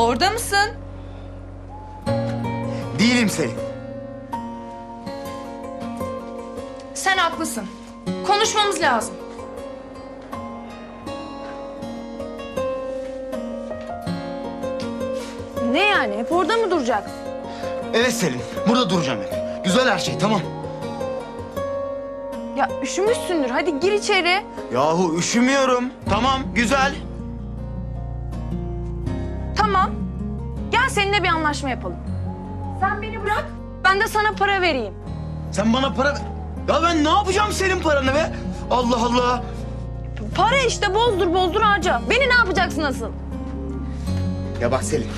Orada mısın? Değilim Selin. Sen haklısın. Konuşmamız lazım. Ne yani? Hep orada mı duracaksın? Evet Selin. Burada duracağım hep. Güzel her şey tamam. Ya üşümüşsündür. Hadi gir içeri. Yahu üşümüyorum. Tamam güzel. Seninle bir anlaşma yapalım. Sen beni bırak. Ben de sana para vereyim. Sen bana para ver. Ya ben ne yapacağım senin paranı be? Allah Allah. Para işte bozdur bozdur harca. Beni ne yapacaksın asıl? Ya bak Selin.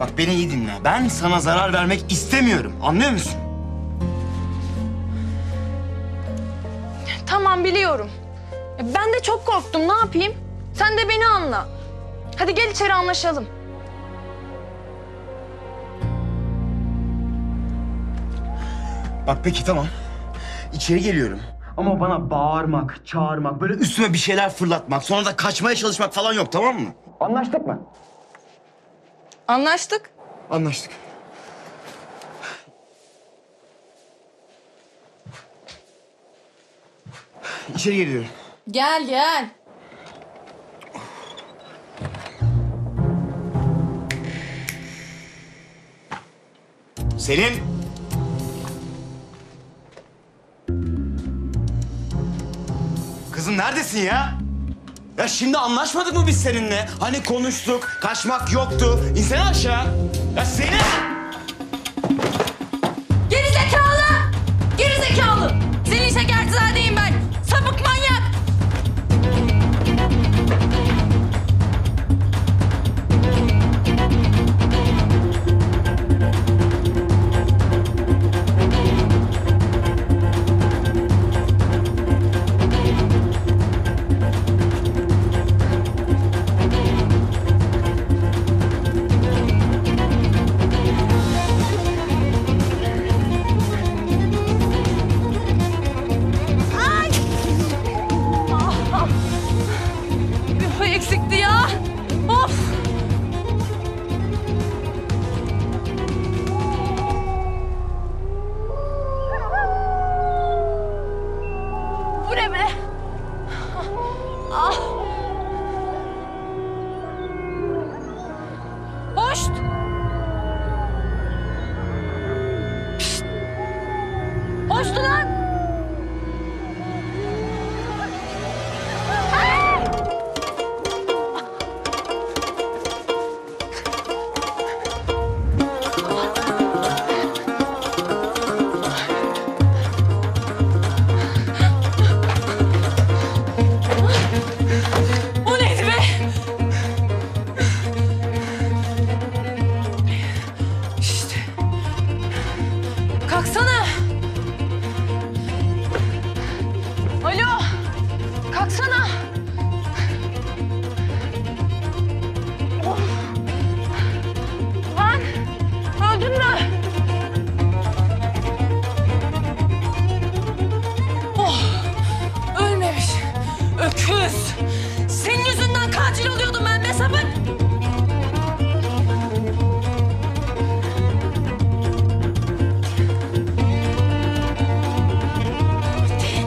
Bak beni iyi dinle. Ben sana zarar vermek istemiyorum. Anlıyor musun? Tamam biliyorum. Ya Ben de çok korktum. Ne yapayım? Sen de beni anla. Hadi gel içeri anlaşalım. Bak peki tamam. İçeri geliyorum. Ama bana bağırmak, çağırmak, böyle üstüme bir şeyler fırlatmak, sonra da kaçmaya çalışmak falan yok tamam mı? Anlaştık mı? Anlaştık. Anlaştık. İçeri geliyorum. Gel gel. Selin. Kızım neredesin ya? Ya şimdi anlaşmadık mı biz seninle? Hani konuştuk, kaçmak yoktu. İnsene aşağı. Ya Selin! Geri zekalı! Geri zekalı! Selin Şekertizadeyim ben. Sapık manyak. Hoştu lan! Öküz. Senin yüzünden katil oluyordum ben be sapık.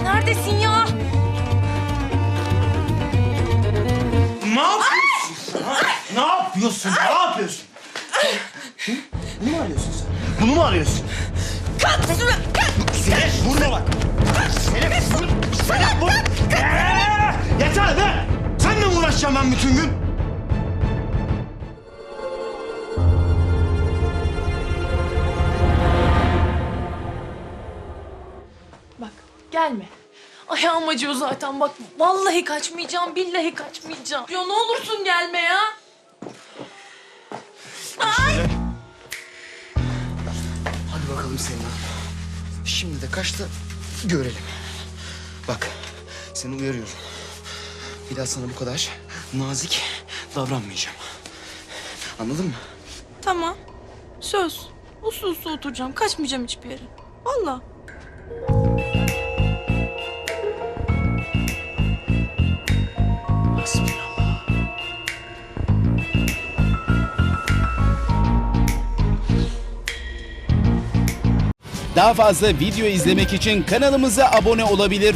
Neredesin ya? Ne yapıyorsun? ha? Ne yapıyorsun? Ne yapıyorsun? Hı? Bunu mu arıyorsun sen? Bunu mu arıyorsun? Kalk üstüme. Kalk. Selin vurma bak. Selin vur. Selin vur. Yeter be. Seninle uğraşacağım ben bütün gün? Bak gelme. Ayağım acıyor zaten bak. Vallahi kaçmayacağım, billahi kaçmayacağım. Ya ne olursun gelme ya. Şöyle. Hadi bakalım Hanım. Şimdi de kaçta görelim. Bak seni uyarıyorum. Bir daha sana bu kadar nazik davranmayacağım. Anladın mı? Tamam. Söz. Uslu uslu oturacağım. Kaçmayacağım hiçbir yere. Vallahi. Hasbinallah. Daha fazla video izlemek için kanalımıza abone olabilir.